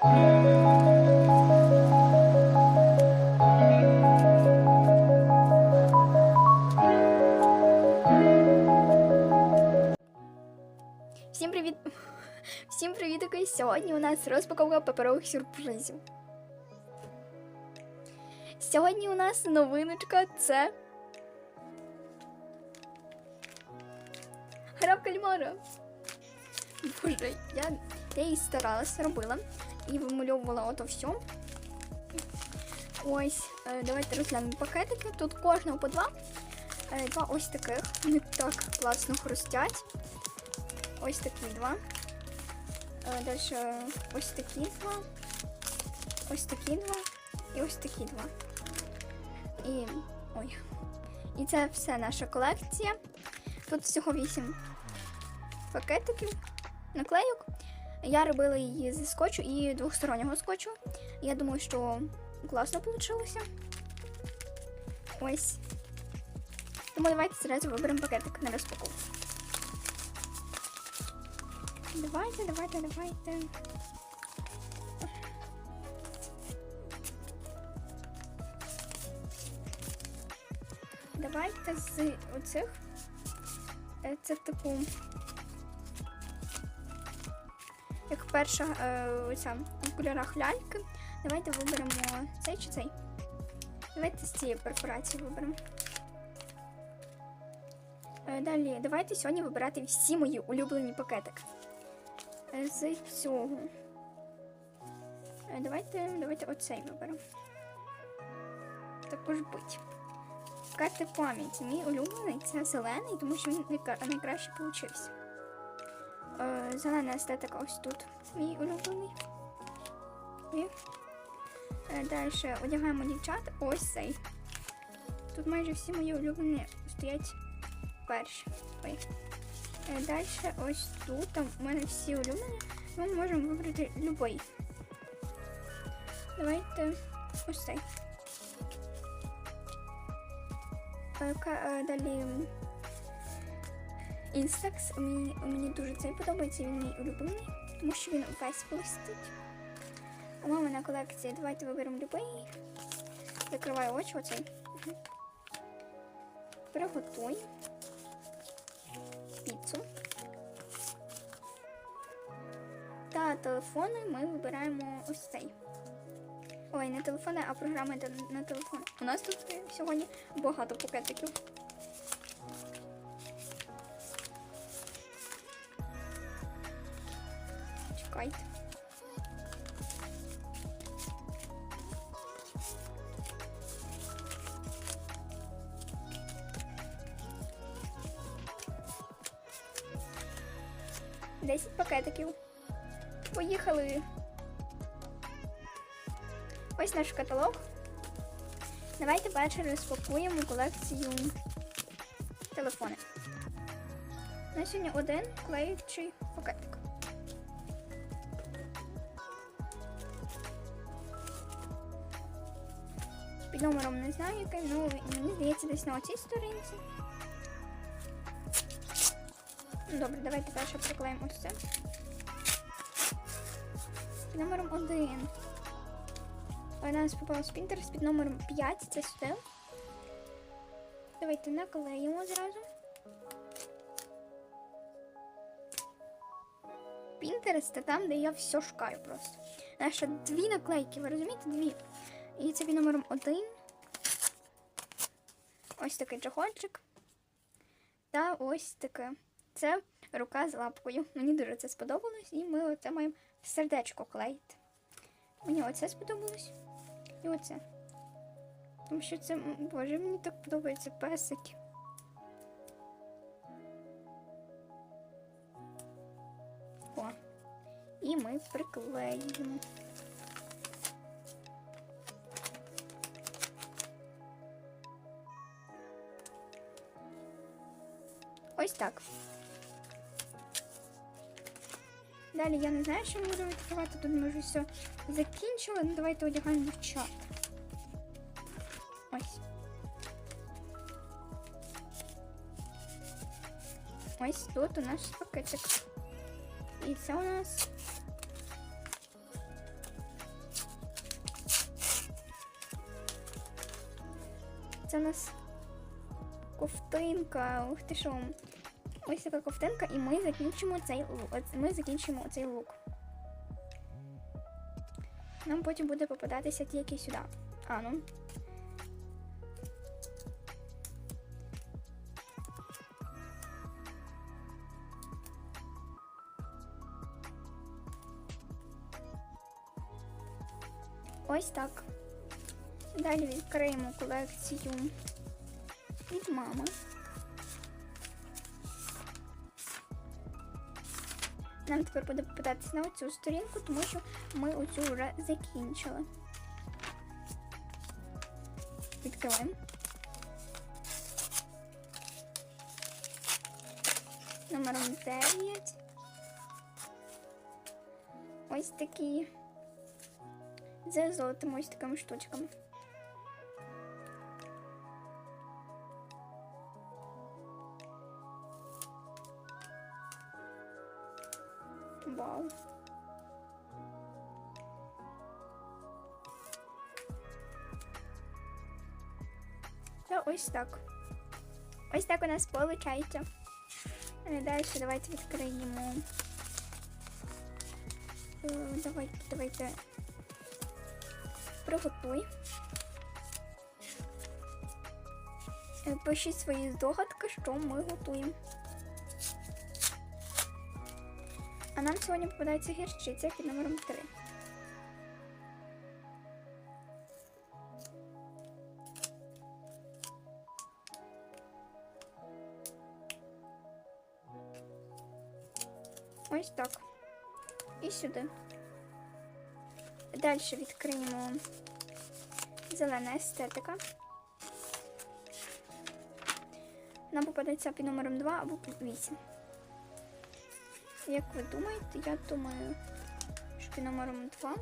Всім привіт! Всім привіт! Сьогодні у нас розпаковка паперових сюрпризів. Сьогодні у нас новиночка це. Гра в кальмара. Боже, я, я її старалась, робила і вимальовувала ото все. Ось, е, давайте розглянемо пакетики. Тут кожного по два. Е, Два ось таких. Вони так класно хрустять. Ось такі два. Е, Далі ось такі два. Ось такі два. І ось такі два. І. Ой. І це все наша колекція. Тут всього 8 пакетиків, наклейок. Я робила її зі скотчу і двохстороннього скотчу. Я думаю, що класно вийшло. Ось. Тому давайте зразу виберемо пакетик на розпаковку. Давайте, давайте, давайте. Давайте з оцих. Е, Це типу. Перша е, оця в кольорах ляльки. Давайте виберемо цей чи цей. Давайте з цієї перфорації виберемо. Е, Далі, давайте сьогодні вибирати всі мої улюблені пакетики. Е, З цього. Давайте, давайте оцей виберемо. Також бить. Карти пам'яті. Мій улюблений це зелений, тому що він найкраще получився. Е, Зелена естетика ось тут. Мій улюблений. Е, далі одягаємо дівчат. Ось цей. Тут майже всі мої улюблені стоять перші. Ой. Е, Далі ось тут. Там у мене всі улюблені. Ми можемо вибрати будь-який. Давайте ось цей. Далі Instax. Мені, мені дуже цей подобається, він мій улюблений, тому що він весь блистить. У мами колекція. Давайте виберемо любий. Закриваю очі оцей. Приготуй. Піцу. Та телефони ми вибираємо ось цей. Ой, не телефони, а програми на телефон. У нас тут сьогодні багато пакетиків. Чекайте. Десять пакетиків. Поїхали. Ось наш каталог. Давайте перше розпакуємо колекцію телефони. На сьогодні один клеючий пакетик. Номером не знаю який, ну мені здається десь на оцій сторінці. Ну, Добре, давайте перше приклеїмо ось це. Під номером один. У нас попалась Pinterest під номером 5, це сюди. Давайте наклеїмо зразу. Pinterest це там, де я все шукаю просто. Наша дві наклейки, ви розумієте? Дві. І це під номером 1. Ось такий чохольчик. Та ось таке. Це рука з лапкою. Мені дуже це сподобалось, і ми оце маємо сердечко клеїти. Мені оце сподобалось. І оце. Тому що це, боже, мені так подобаються песики. О. І ми приклеїмо. Ось так. Далі я не знаю, що ми будемо відкривати, тут ми вже все закінчили. Ну, давайте одягаємо дівчат. Ось. Ось тут у нас пакетик. І це у нас. Це у нас ковтинка. Ух ти шо. Ось така ковтинка, і ми закінчимо цей лук. Ми закінчимо цей лук. Нам потім буде попадатися тільки сюди. А, ну. Ось так. Далі відкриємо колекцію від мами. Нам тепер буде попадатися на оцю сторінку, тому що ми оцю вже закінчили. Відкриваємо. Номером 9. Ось такі. З золотими ось такими штучками. Вау. Та ось так. Ось так у нас виходить. Далі давайте відкриємо. Е, Давайте, давайте. Приготуй. Е, Пишіть свої здогадки, що ми готуємо. А нам сьогодні попадається гірчиця під номером 3. Ось так. І сюди. Далі відкриємо зелена естетика. Нам попадеться під номером 2 або під 8. Як ви думаєте, я думаю, що під номером 2.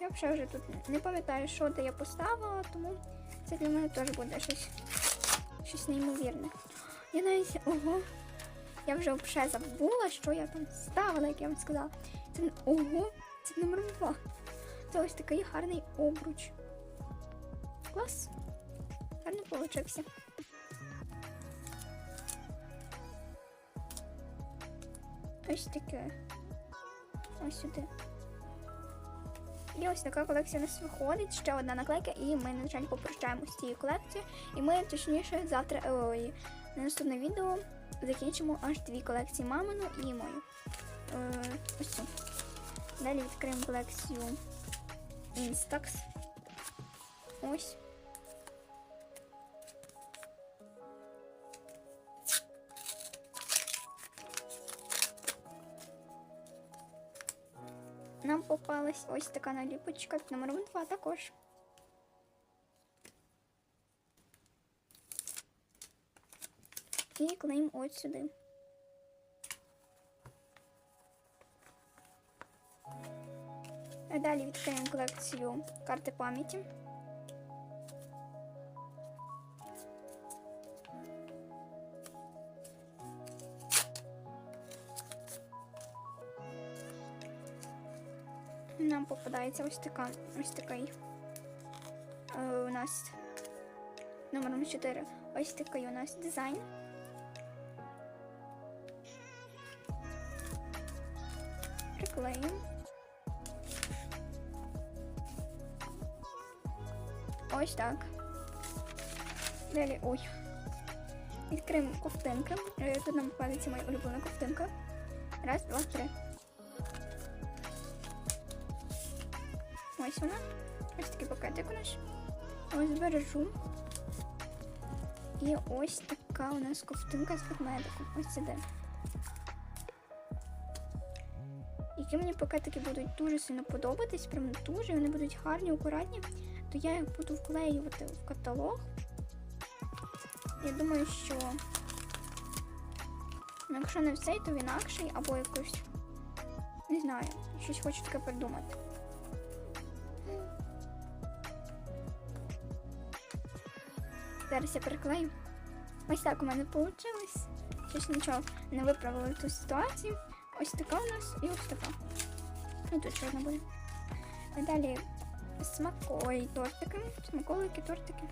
Я взагалі вже тут не пам'ятаю, що де я поставила, тому це для мене теж буде щось, щось неймовірне. Я навіть ого. Я вже взагалі забула, що я там ставила, як я вам сказала. Це ого, це номер 2. Це ось такий гарний обруч. Клас. Гарно получився. Ось таке. Ось сюди. І ось така колекція у нас виходить. Ще одна наклейка, і ми, на жаль, попрощаємося з цією колекцією. І ми, точніше, завтра ой, на наступне відео закінчимо аж дві колекції мамину і мою. Е, ось цю. Далі відкриємо колекцію Instax. Ось. Нам попалась ось така наліпочка під номером 2 також. І клеїмо ось сюди. А далі відкриємо колекцію карти пам'яті. Нам попадається ось така, ось такий. Е, у нас номером 4. Ось такий у нас дизайн. Приклеїмо. Ось так. Далі, ой. Відкриємо ковтинки. Е, Тут нам попадеться моя улюблена ковтинка. Раз, два, три. Ось вона. Ось такий пакетик у нас. Ось збережу. І ось така у нас ковтинка з ведмедиком. Ось сюди. Які мені пакетики будуть дуже сильно подобатись, прям дуже, вони будуть гарні, акуратні, то я їх буду вклеювати в каталог. Я думаю, що ну, якщо не в цей, то в інакший, або якось, не знаю, щось хочу таке придумати. Зараз я приклею. Ось так у мене вийшло. Щось нічого не виправили ту ситуацію. Ось така у нас і ось така. І тут одна буде. Далі смаколі тортики. Смаколики, тортики.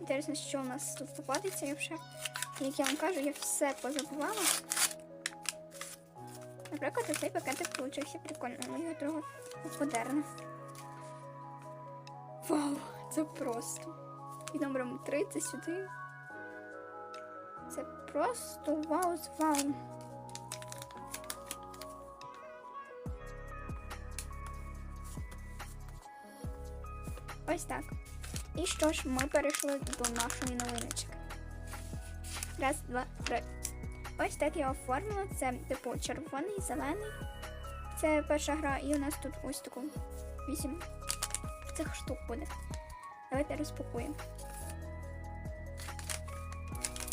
Інтересно, що у нас тут попадеться. Я вже, як я вам кажу, я все позабувала. Наприклад, цей пакетик получився прикольно. Його трохи подерне. Вау, це просто. І номером 3 це сюди. Це просто вау з вау. Ось так. І що ж, ми перейшли до нашої новиночки. Раз, два, три. Ось так я оформила. Це типу червоний, зелений. Це перша гра, і у нас тут ось таку вісім цих штук буде. Давайте розпакуємо.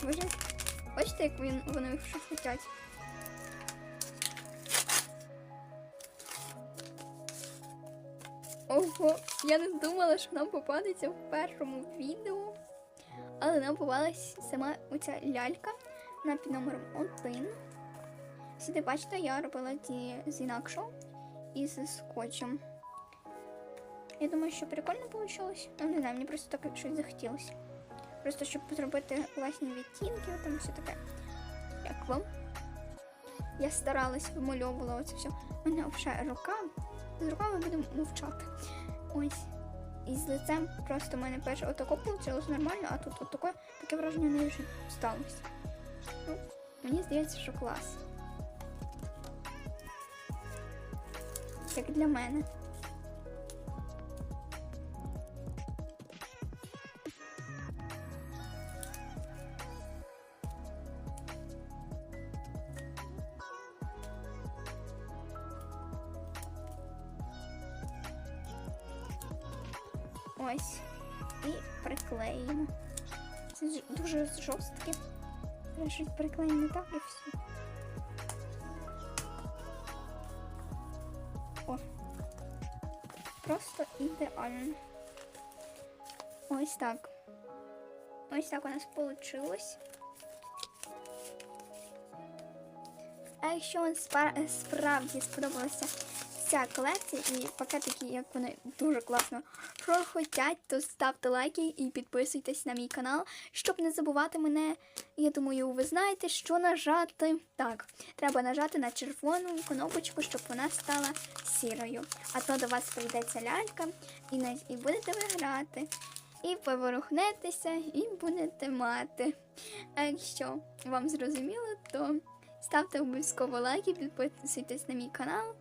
Боже, бачите, як він, вони їх шухотять? Ого, я не думала, що нам попадеться в першому відео. Але нам попалась сама оця лялька на під номером 1. Сюди, бачите, я робила ті з інакшого і з скотчем. Я думаю, що прикольно вийшло. Ну, не знаю, мені просто так щось захотілося. Просто щоб зробити власні відтінки, там все таке. Як вам? Я старалась, вимальовувала оце все. У мене взагалі рука. З руками будемо мовчати. Ось. І з лицем просто в мене перше отако вийшло нормально, а тут отаке таке враження не вже сталося. Ну, мені здається, що клас. Як для мене. Ось. І приклеїмо. Це дуже жорстке. Треба приклеїмо так і все. О. Просто ідеально. Ось так. Ось так у нас вийшло. А якщо вам справді сподобалася ця колекція і пакетики, як вони дуже класно прохотять, то ставте лайки і підписуйтесь на мій канал, щоб не забувати мене. Я думаю, ви знаєте, що нажати. Так, треба нажати на червону кнопочку, щоб вона стала сірою. А то до вас прийдеться лялька і, на- і будете ви грати. І поворухнетеся, і будете мати. А якщо вам зрозуміло, то ставте обов'язково лайки, підписуйтесь на мій канал,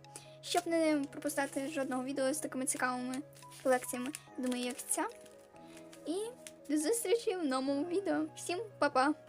щоб не пропускати жодного відео з такими цікавими колекціями, думаю, як ця. І до зустрічі в новому відео. Всім па-па!